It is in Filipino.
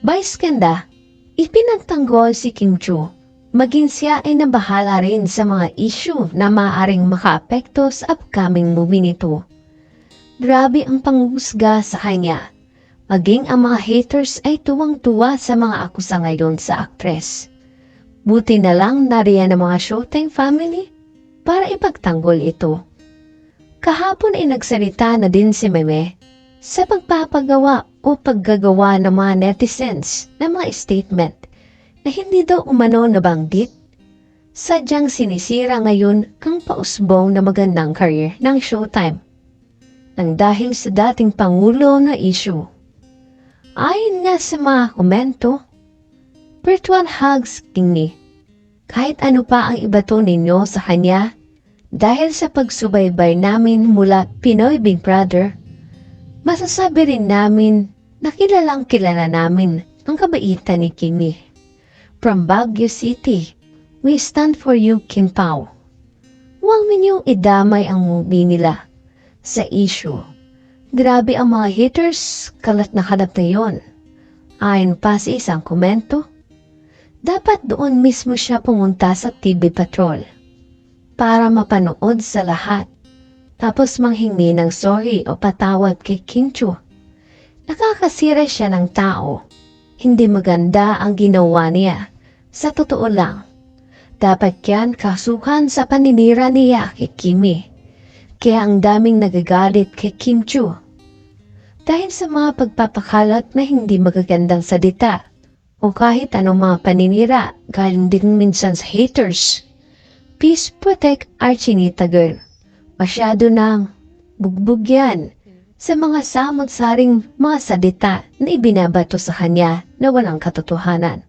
Vice ganda, ipinagtanggol si Kim Chu. Maging siya ay nabahala rin sa mga issue na maaaring makaapekto sa upcoming movie nito. Grabe ang panghusga sa kanya. Maging ang mga haters ay tuwang-tuwa sa mga akusa ngayon sa aktres. Buti na lang nariyan ang mga Showtime family para ipagtanggol ito. Kahapon ay nagsalita na din si Meme sa pagpapagawa o paggagawa ng mga netizens ng mga statement na hindi daw umano nabanggit. Sadyang sinisira ngayon ang pausbong na magandang career ng Showtime nang dahil sa dating Pangulo na issue. Ayon nga sa mga komento, virtual hugs kini. Kahit ano pa ang ibato ninyo sa kanya, dahil sa pagsubaybay namin mula Pinoy Big Brother, masasabi rin namin na kilalang kilala namin ang kabaitan ni Kimi. From Baguio City, we stand for you, Kim Pao. Huwag ninyong idamay ang movie nila sa issue. Grabe ang mga haters, kalat na kalat na yon. Ayon pa sa isang komento, dapat doon mismo siya pumunta sa TV Patrol para mapanood sa lahat. Tapos manghingi ng sorry o patawad kay Kim Chu. Nakakasira siya ng tao. Hindi maganda ang ginawa niya. Sa totoo lang, dapat yan kasukan sa paninira niya kay Kimi. Kaya ang daming nagagalit kay Kim Chu. Dahil sa mga pagpapakalat na hindi magagandang salita o kahit anong mga paninira galing din minsan sa haters. Please protect our chinita girl. Masyado nang bugbog yan sa mga samot-saring mga salita na ibinabato sa kanya na walang katotohanan.